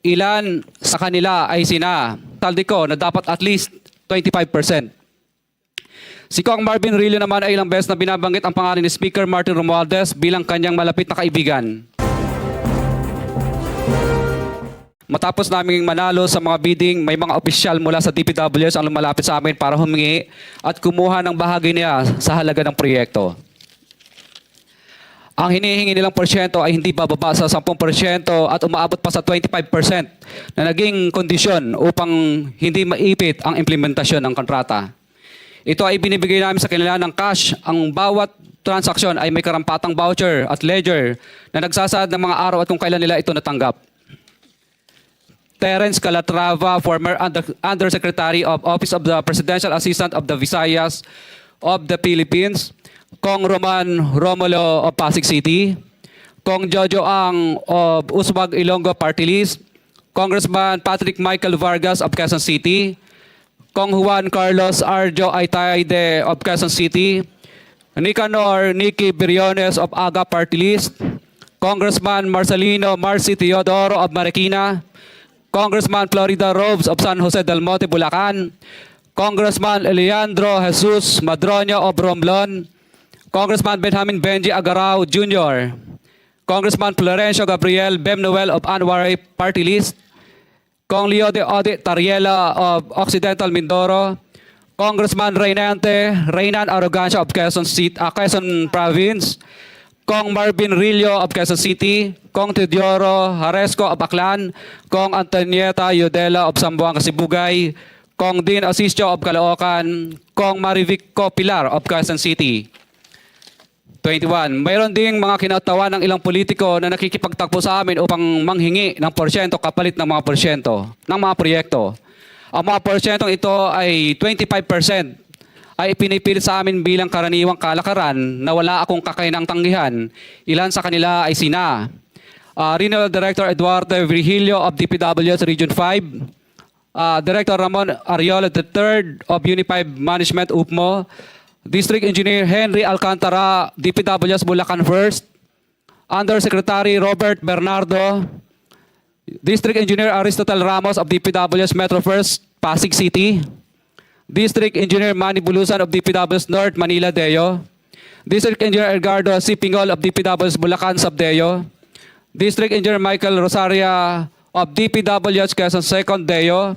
ilan sa kanila ay sina Taldico na dapat at least 25%. Si Kong Marvin Rillo naman ay ilang beses na binabanggit ang pangalan ni Speaker Martin Romualdez bilang kanyang malapit na kaibigan. Matapos naming manalo sa mga bidding, may mga opisyal mula sa DPWS ang lumalapit sa amin para humingi at kumuha ng bahagi niya sa halaga ng proyekto. Ang hinihingi nilang porsyento ay hindi bababa sa 10% at umaabot pa sa 25% na naging kondisyon upang hindi maipit ang implementasyon ng kontrata. Ito ay binibigay namin sa kanila ng cash. Ang bawat transaksyon ay may karampatang voucher at ledger na nagsasaad ng mga araw at kung kailan nila ito natanggap. Terence Calatrava, former Under- Undersecretary of Office of the Presidential Assistant of the Visayas of the Philippines. Kong Roman Romulo of Pasig City. Kong Jojo Ang of Uswag Ilonggo Party List. Congressman Patrick Michael Vargas of Quezon City. Kong Juan Carlos Arjo Aitaide of Quezon City. Nicanor Nicky Briones of AGA Party List. Congressman Marcelino Marcy Teodoro of Marikina. Congressman Florida Robes of San Jose del Monte, Bulacan. Congressman Eleandro Jesus Madroño of Romblon. Congressman Benjamin Benji Agarao Jr. Congressman Florencio Gabriel Bem Noel of Anwaray Party List. Kong Leo de Ode Tariela of Occidental Mindoro. Congressman Reynante Reynan Arrogancia of Quezon, City, ah, Quezon Province. Kong Marvin Rillo of Quezon City, Kong Teodoro Haresco of Aklan, Kong Antonieta Yudela of Sambuanga, Sibugay, Kong Dean Asisio of Caloocan, Kong Marivic Pilar of Quezon City. 21. Mayroon ding mga kinatawa ng ilang politiko na nakikipagtakbo sa amin upang manghingi ng porsyento kapalit ng mga porsyento ng mga proyekto. Ang mga porsyentong ito ay 25% ay pinipilit sa amin bilang karaniwang kalakaran na wala akong kakainang tanggihan. Ilan sa kanila ay sina uh, Regional Director Eduardo Virgilio of DPWS Region 5, uh, Director Ramon Ariola III of Unified Management UPMO, District Engineer Henry Alcantara, DPWS Bulacan First, Undersecretary Robert Bernardo, District Engineer Aristotle Ramos of DPWS Metro First, Pasig City, District Engineer Manny Bulusan of DPWS North, Manila, Deo, District Engineer Edgardo C. Pingol of DPWS Bulacan, Subdeo, District Engineer Michael Rosaria of DPWS Quezon Second, Deo,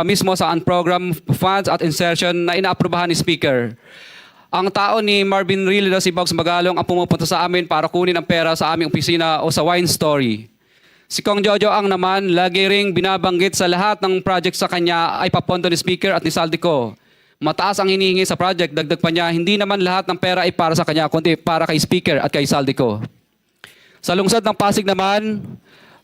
pa mismo sa unprogrammed funds at insertion na inaaprubahan ni Speaker. Ang tao ni Marvin Rillo na si Bogs Magalong ang pumupunta sa amin para kunin ang pera sa aming opisina o sa wine story. Si Kong Jojo ang naman, lagi ring binabanggit sa lahat ng project sa kanya ay papondo ni Speaker at ni Saldico. Mataas ang hinihingi sa project, dagdag pa niya, hindi naman lahat ng pera ay para sa kanya, kundi para kay Speaker at kay Saldico. Sa lungsod ng Pasig naman,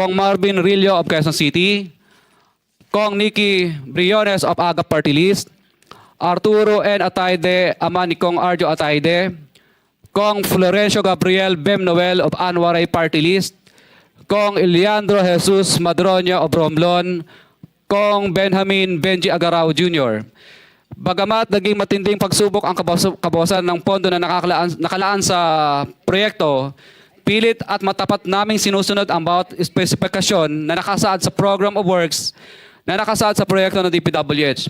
Kong Marvin Rillo of Quezon City, Kong Nicky Briones of Aga Party List, Arturo N. Ataide, ama ni Kong Arjo Ataide, Kong Florencio Gabriel Bem Noel of Anwaray Party List, Kong Eliandro Jesus Madroña of Romblon, Kong Benjamin Benji Agarao Jr. Bagamat naging matinding pagsubok ang kabawasan ng pondo na nakalaan, nakalaan sa proyekto, pilit at matapat naming sinusunod ang bawat espesifikasyon na nakasaad sa Program of Works na nakasaad sa proyekto ng DPWH.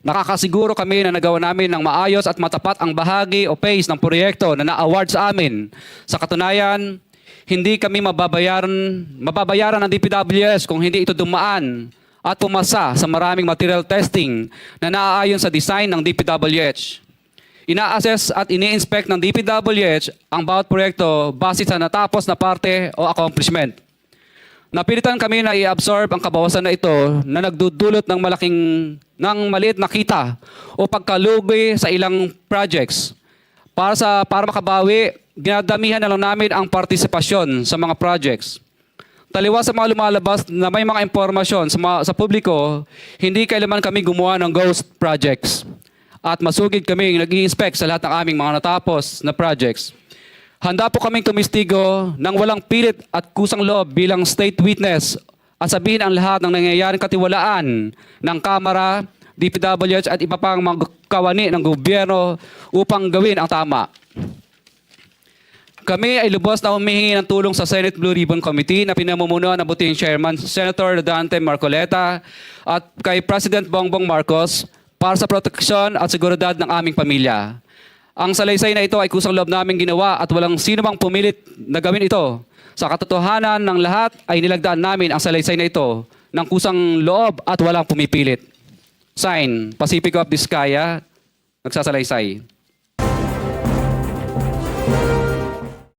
Nakakasiguro kami na nagawa namin ng maayos at matapat ang bahagi o phase ng proyekto na na-award sa amin. Sa katunayan, hindi kami mababayaran, mababayaran ng DPWS kung hindi ito dumaan at pumasa sa maraming material testing na naaayon sa design ng DPWH. Ina-assess at ini-inspect ng DPWH ang bawat proyekto base sa natapos na parte o accomplishment. Napilitan kami na i-absorb ang kabawasan na ito na nagdudulot ng malaking ng maliit na kita o pagkalugi sa ilang projects. Para sa para makabawi, ginadamihan na lang namin ang partisipasyon sa mga projects. Taliwas sa mga lumalabas na may mga impormasyon sa, mga, sa publiko, hindi kailanman kami gumawa ng ghost projects. At masugid kami nag inspect sa lahat ng aming mga natapos na projects. Handa po kaming tumistigo ng walang pilit at kusang loob bilang state witness at sabihin ang lahat ng nangyayaring katiwalaan ng Kamara, DPWH at iba pang mga kawani ng gobyerno upang gawin ang tama. Kami ay lubos na humihingi ng tulong sa Senate Blue Ribbon Committee na pinamumunuan ng buting Chairman Senator Dante Marcoleta at kay President Bongbong Marcos para sa proteksyon at seguridad ng aming pamilya. Ang salaysay na ito ay kusang loob namin ginawa at walang sino mang pumilit na gawin ito. Sa katotohanan ng lahat ay nilagdaan namin ang salaysay na ito ng kusang loob at walang pumipilit. Sign, Pacific of Vizcaya, nagsasalaysay.